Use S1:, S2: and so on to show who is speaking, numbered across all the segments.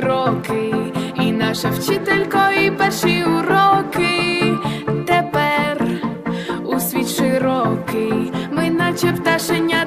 S1: роки, і наша вчителька, і перші уроки. Тепер у світ широкий, ми наче
S2: пташеня.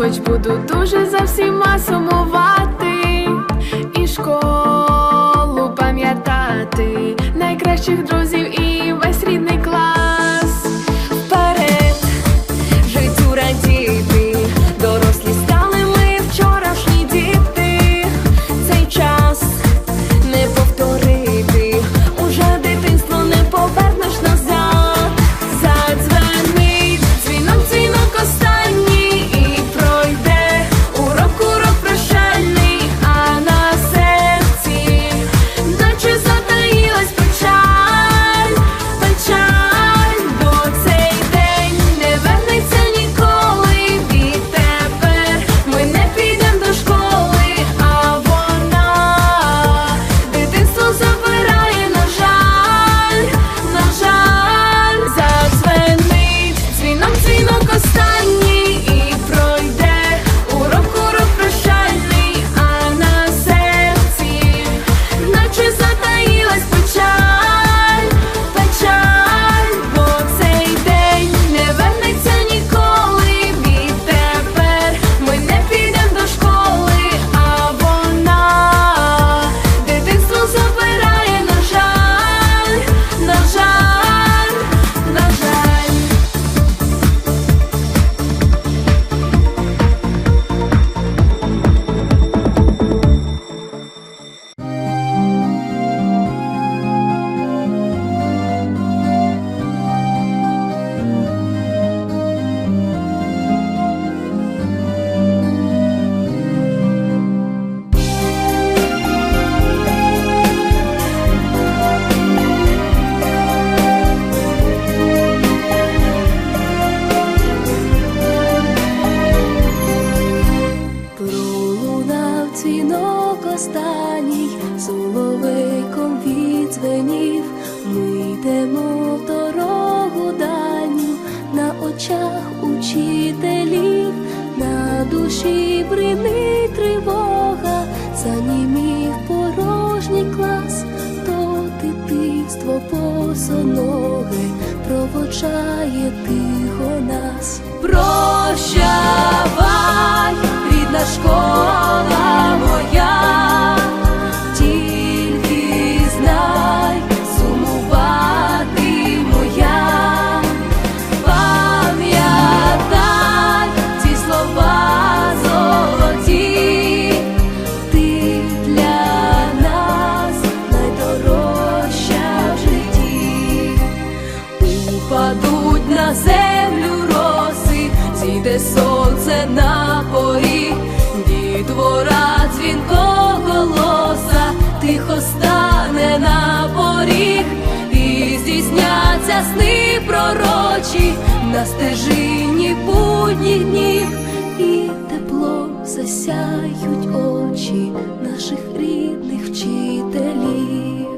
S2: Coach Budu do José Simão. учителів, на душі брини тривога, занімів порожній клас, то дитинство босоноге провочає тихо нас. Прощавай, рідна школа.
S3: На сни пророчі, на стежині будніх днів, і теплом засяють очі наших рідних вчителів.